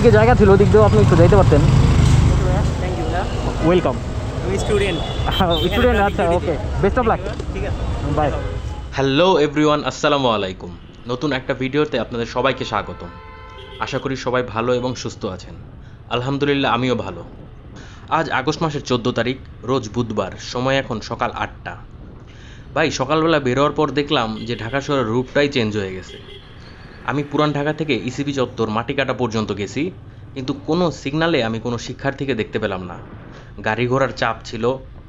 ওইদিকে জায়গা ছিল ওদিক দিয়েও আপনি একটু যাইতে পারতেন। ওয়েলকাম স্টুডেন্ট স্টুডেন্ট আচ্ছা ওকে বেস্ট অফ লাক ঠিক আছে। বাই হ্যালো এভরিওয়ান আসসালামু আলাইকুম। নতুন একটা ভিডিওতে আপনাদের সবাইকে স্বাগতম। আশা করি সবাই ভালো এবং সুস্থ আছেন। আলহামদুলিল্লাহ আমিও ভালো। আজ আগস্ট মাসের চোদ্দ তারিখ রোজ বুধবার সময় এখন সকাল আটটা। ভাই সকালবেলা বেরোয়ার পর দেখলাম যে ঢাকা শহরের রূপটাই চেঞ্জ হয়ে গেছে। আমি পুরান ঢাকা থেকে ইসিবি চত্বর মাটিকাটা পর্যন্ত গেছি, কিন্তু কোনো সিগনালে আমি কোনো শিক্ষার্থীকে দেখতে পেলাম না। গাড়ি ঘোড়ার চাপ ছিল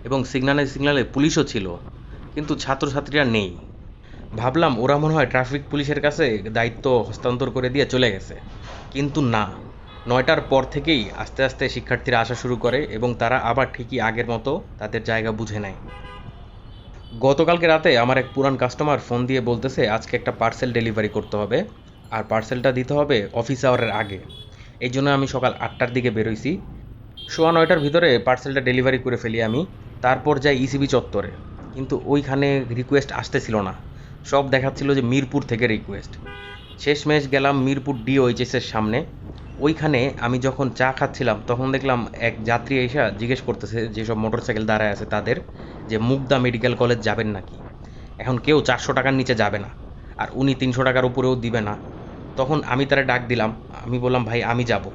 এবং সিগনালে সিগনালে পুলিশও ছিল, কিন্তু ছাত্রছাত্রীরা নেই। ভাবলাম ওরা মনে হয় ট্রাফিক পুলিশের কাছে দায়িত্ব হস্তান্তর করে দিয়ে চলে গেছে। কিন্তু না, নয়টার পর থেকেই আস্তে আস্তে শিক্ষার্থীরা আসা শুরু করে এবং তারা আবার ঠিকই আগের মতো তাদের জায়গা বুঝে নেয়। গতকালকে রাতে আমার এক পুরান কাস্টমার ফোন দিয়ে বলতেছে, আজকে একটা পার্সেল ডেলিভারি করতে হবে। আর পার্সেলটা দিতে হবে অফিস আওয়ারের আগে। এই জন্য আমি সকাল আটটার দিকে বেরোইছি। সোয়া নয়টার ভিতরে পার্সেলটা ডেলিভারি করে ফেলি আমি, তারপর যাই ইসিবি চত্বরে। কিন্তু ওইখানে রিকোয়েস্ট আসতেছিল না। সব দেখাচ্ছিল যে মিরপুর থেকে রিকোয়েস্ট শেষ শেষমেশ গেলাম মিরপুর ডিওএইচএসের সামনে। ওইখানে আমি যখন চা খাচ্ছিলাম, তখন দেখলাম এক যাত্রী এসে জিজ্ঞেস করতেছে যেসব মোটরসাইকেল দাঁড়ায় আছে তাদের, যে মুগদা মেডিকেল কলেজ যাবেন নাকি? এখন কেউ চারশো টাকার নিচে যাবে না। আর উনি তিনশো টাকার উপরেও দিবে না। তখন আমি তারা ডাক দিলাম, আমি বললাম, ভাই, আমি যাব।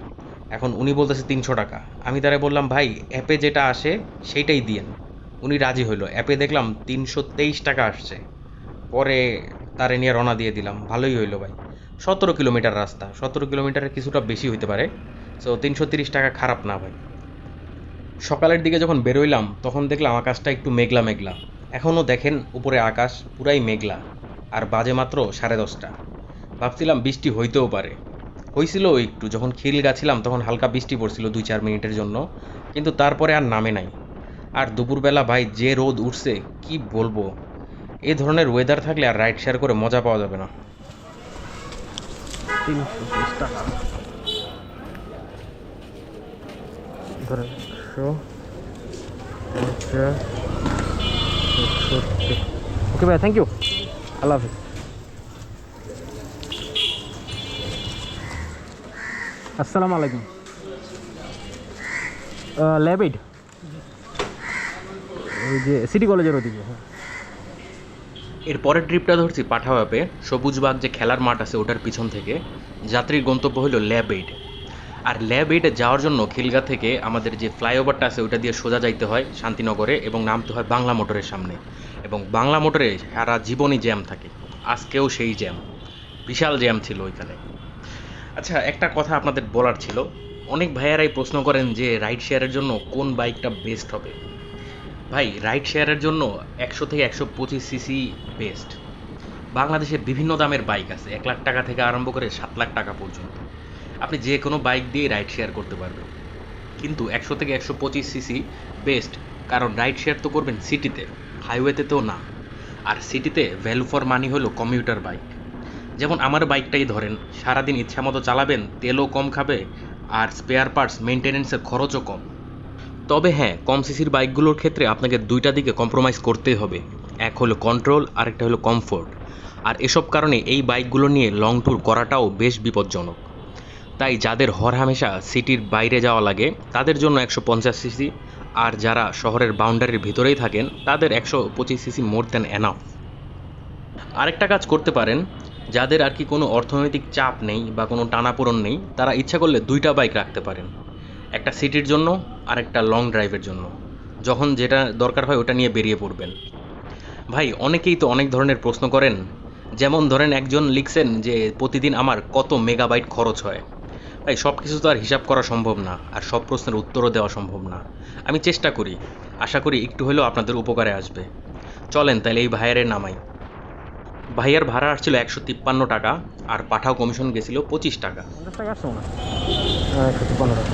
এখন উনি বলতেছে তিনশো টাকা। আমি তারা বললাম, ভাই, অ্যাপে যেটা আসে সেইটাই দিয়েন। উনি রাজি হইল। অ্যাপে দেখলাম তিনশো তেইশ টাকা আসছে। পরে তারে নিয়ে রওনা দিয়ে দিলাম। ভালোই হইল ভাই। সতেরো কিলোমিটার রাস্তা। সতেরো কিলোমিটারের কিছুটা বেশি হইতে পারে। সো তিনশো তিরিশ টাকা খারাপ না ভাই। সকালের দিকে যখন বেরোইলাম, তখন দেখলাম আকাশটা একটু মেঘলা মেঘলা। এখনও দেখেন উপরে আকাশ পুরাই মেঘলা। আর বাজে মাত্র সাড়ে দশটা। ভাবছিলাম বৃষ্টি হইতেও পারে। হয়েছিল একটু, যখন খিল গাছিলাম তখন হালকা বৃষ্টি পড়ছিল দুই চার মিনিটের জন্য, কিন্তু তারপরে আর নামে নাই। আর দুপুরবেলা ভাই যে রোদ উঠছে, কি বলব? এ ধরনের ওয়েদার থাকলে আর রাইড শেয়ার করে মজা পাওয়া যাবে না। ওকে ভাই থ্যাংক ইউ আল্লাহ হাফিজ। আসসালামু আলাইকুম। ল্যাব এইড ওই যে সিটি কলেজের ওদিকে হ্যাঁ। এর পরের ট্রিপটা ধরছি পাঠাওয়াপে সবুজবাগ যে খেলার মাঠ আছে ওটার পিছন থেকে। যাত্রীর গন্তব্য হলো ল্যাব এইড আর ল্যাব এইডে যাওয়ার জন্য খিলগা থেকে আমাদের যে ফ্লাইওভারটা আছে ওটা দিয়ে সোজা যাইতে হয় শান্তিনগরে এবং নামতে হয় বাংলা মোটরের সামনে। এবং বাংলা মোটরে সারা জীবনই জ্যাম থাকে। আজকেও সেই জ্যাম। বিশাল জ্যাম ছিল ওইখানে। আচ্ছা একটা কথা আপনাদের বলার ছিল। অনেক ভাইয়ারাই প্রশ্ন করেন যে রাইড শেয়ারের জন্য কোন বাইকটা বেস্ট হবে। ভাই রাইড শেয়ারের জন্য একশো থেকে একশো পঁচিশ সিসি বেস্ট বাংলাদেশে বিভিন্ন দামের বাইক আছে, এক লাখ টাকা থেকে আরম্ভ করে সাত লাখ টাকা পর্যন্ত। আপনি যে কোনো বাইক দিয়ে রাইড শেয়ার করতে পারবেন। কিন্তু একশো থেকে একশো পঁচিশ সিসি বেস্ট কারণ রাইড শেয়ার তো করবেন সিটিতে হাইওয়েতে তো না। আর সিটিতে ভ্যালু ফর মানি হলো কমিউটার বাইক যেমন আমার বাইকটাই ধরেন, সারাদিন ইচ্ছা মতো চালাবেন, তেলও কম খাবে, আর স্পেয়ার পার্টস মেনটেনেন্সের খরচও কম। তবে হ্যাঁ কম সিসির বাইকগুলোর ক্ষেত্রে আপনাকে দুইটা দিকে কম্প্রোমাইজ করতেই হবে। এক হলো কন্ট্রোল আর একটা হলো কমফোর্ট আর এসব কারণে এই বাইকগুলো নিয়ে লং ট্যুর করাটাও বেশ বিপজ্জনক। তাই যাদের হরহামেশা সিটির বাইরে যাওয়া লাগে, তাদের জন্য একশো পঞ্চাশ সিসি আর যারা শহরের বাউন্ডারির ভিতরেই থাকেন, তাদের একশো পঁচিশ সিসি মোর দ্যান এনাফ আরেকটা কাজ করতে পারেন যাদের আর কি কোনো অর্থনৈতিক চাপ নেই বা কোনো টানাপোড়ন নেই, তারা ইচ্ছা করলে দুইটা বাইক রাখতে পারেন। একটা সিটির জন্য আর একটা লং ড্রাইভের জন্য। যখন যেটা দরকার হয়, ওটা নিয়ে বেরিয়ে পড়বেন। ভাই, অনেকেই তো অনেক ধরনের প্রশ্ন করেন। যেমন ধরেন একজন লিখছেন যে, প্রতিদিন আমার কত মেগাবাইট খরচ হয়? ভাই সব কিছু তো আর হিসাব করা সম্ভব না, আর সব প্রশ্নের উত্তরও দেওয়া সম্ভব না। আমি চেষ্টা করি। আশা করি একটু হলেও আপনাদের উপকারে আসবে। চলেন তাহলে এই ভাইয়ারের নামাই। ভাইয়ার ভাড়া আসছিল একশো তিপ্পান্ন টাকা আর পাঠাও কমিশন গেছিল পঁচিশ টাকা। হয়। হ্যাঁ একশো তিপ্পান্ন টাকা।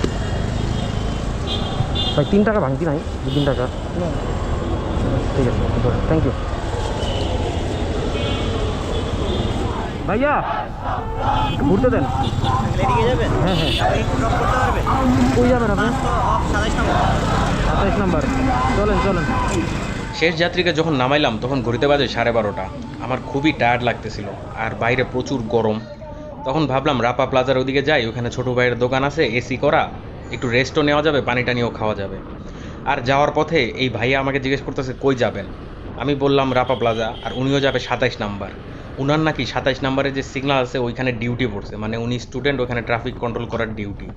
ভাই তিন টাকা ভাঙতি নাই দু তিন টাকা। ঠিক আছে থ্যাংক ইউ ভাইয়া ঘুরতে দেন। হ্যাঁ হ্যাঁ। কই যাবেন আপনি? নম্বর। সাতাইশ নাম্বার। চলেন চলেন। শেষ যাত্রীকে যখন নামাইলাম, তখন ঘড়িতে বাজে সাড়ে বারোটা। আমার খুবই টায়ার্ড লাগতেছিল, আর বাইরে প্রচুর গরম। তখন ভাবলাম, রাপা প্লাজার ওদিকে যাই, ওখানে ছোটো ভাইয়ের দোকান আছে এসি করা, একটু রেস্টও নেওয়া যাবে, পানি টানিও খাওয়া যাবে। আর যাওয়ার পথে এই ভাইয়া আমাকে জিজ্ঞেস করতেছে, কই যাবেন? আমি বললাম, রাপা প্লাজা, আর উনিও যাবে সাতাইশ নাম্বার। উনার নাকি সাতাইশ নাম্বারে যে সিগনাল আছে, ওইখানে ডিউটি পড়ছে মানে উনি স্টুডেন্ট ওখানে ট্রাফিক কন্ট্রোল করার ডিউটি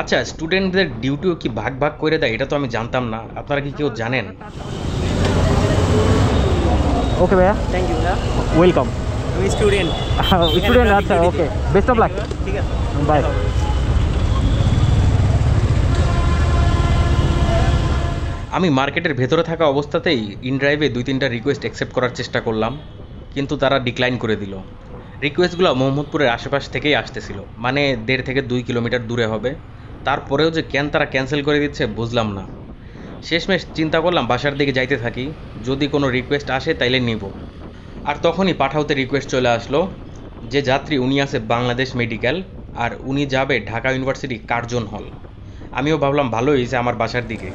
আচ্ছা স্টুডেন্টদের ডিউটিও কি ভাগ ভাগ করে দেয়, এটা তো আমি জানতাম না। আপনারা কি কেউ জানেন? ওকে ভাইয়া থ্যাংক ইউ দাদা ওয়েলকাম আমি স্টুডেন্ট স্টুডেন্ট আচ্ছা ওকে বেস্ট অফ লাক ঠিক আছে বাই আমি মার্কেটের ভেতরে থাকা অবস্থাতেই ইনড্রাইভে দুই তিনটা রিকোয়েস্ট অ্যাকসেপ্ট করার চেষ্টা করলাম কিন্তু তারা ডিক্লাইন করে দিল। রিকোয়েস্টগুলো মোহাম্মদপুরের আশেপাশ থেকেই আসতেছিল মানে দেড় থেকে দুই কিলোমিটার দূরে হবে। তারপরেও যে ক্যান তারা ক্যান্সেল করে দিচ্ছে বুঝলাম না। শেষমেশ চিন্তা করলাম বাসার দিকে যাইতে থাকি। যদি কোনো রিকোয়েস্ট আসে তাইলে নিব। আর তখনই পাঠাওতে রিকোয়েস্ট চলে আসলো যে যাত্রী উনি আছে বাংলাদেশ মেডিকেল আর উনি যাবে ঢাকা ইউনিভার্সিটি কার্জন হল আমিও ভাবলাম ভালোই হয়েছে আমার বাসার দিকে।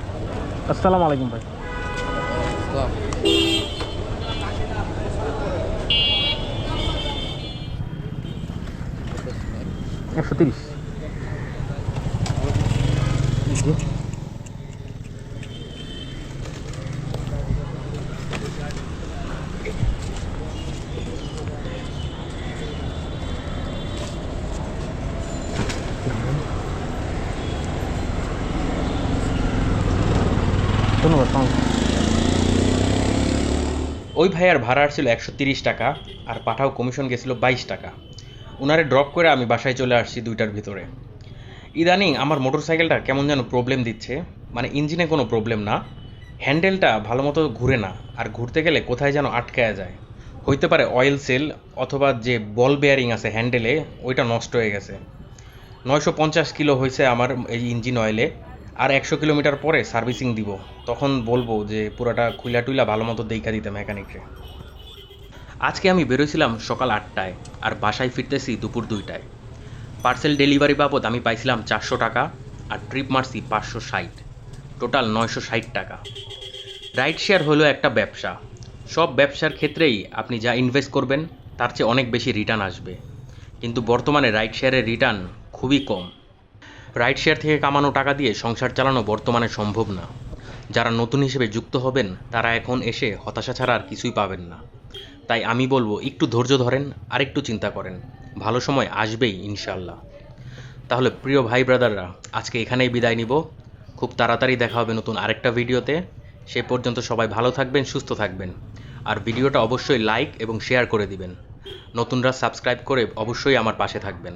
আসসালামু আলাইকুম ভাই। একশো তিরিশ। ধন্যবাদ ওই ভাইয়ার ভাড়া ছিল একশো তিরিশ টাকা আর পাঠাও কমিশন গেছিল বাইশ টাকা। ওনারে ড্রপ করে আমি বাসায় চলে আসছি দুইটার ভিতরে। ইদানিং আমার মোটরসাইকেলটা কেমন যেন প্রবলেম দিচ্ছে। মানে ইঞ্জিনে কোনো প্রবলেম না। হ্যান্ডেলটা ভালো মতো ঘুরে না। আর ঘুরতে গেলে কোথায় যেন আটকায়া যায়। হইতে পারে অয়েল সেল অথবা যে বল বেয়ারিং আছে হ্যান্ডেলে, ওইটা নষ্ট হয়ে গেছে। নয়শো পঞ্চাশ কিলো হয়েছে আমার এই ইঞ্জিন অয়েলে আর একশো কিলোমিটার পরে সার্ভিসিং দিব। তখন বলব যে পুরাটা খুইলা টুইলা ভালো মতো দেখা দিতে মেকানিককে। আজকে আমি বেরোইছিলাম সকাল আটটায়, আর বাসায় ফিরতেছি দুপুর দুইটায়। পার্সেল ডেলিভারি বাবদ আমি পাইছিলাম চারশো টাকা, আর ট্রিপ মারছি পাঁচশো ষাট। টোটাল নয়শো ষাট টাকা। রাইড শেয়ার হলো একটা ব্যবসা। সব ব্যবসার ক্ষেত্রেই আপনি যা ইনভেস্ট করবেন, তার চেয়ে অনেক বেশি রিটার্ন আসবে। কিন্তু বর্তমানে রাইড শেয়ারের রিটার্ন খুবই কম। রাইড শেয়ার থেকে কামানো টাকা দিয়ে সংসার চালানো বর্তমানে সম্ভব না। যারা নতুন হিসেবে যুক্ত হবেন, তারা এখন এসে হতাশা ছাড়া আর কিছুই পাবেন না। তাই আমি বলব, একটু ধৈর্য ধরেন আর একটু চিন্তা করেন। ভালো সময় আসবেই ইনশাল্লাহ তাহলে প্রিয় ভাই ব্রাদাররা, আজকে এখানেই বিদায় নিব। খুব তাড়াতাড়ি দেখা হবে নতুন আরেকটা ভিডিওতে। সে পর্যন্ত সবাই ভালো থাকবেন, সুস্থ থাকবেন। আর ভিডিওটা অবশ্যই লাইক এবং শেয়ার করে দিবেন। নতুনরা সাবস্ক্রাইব করে অবশ্যই আমার পাশে থাকবেন।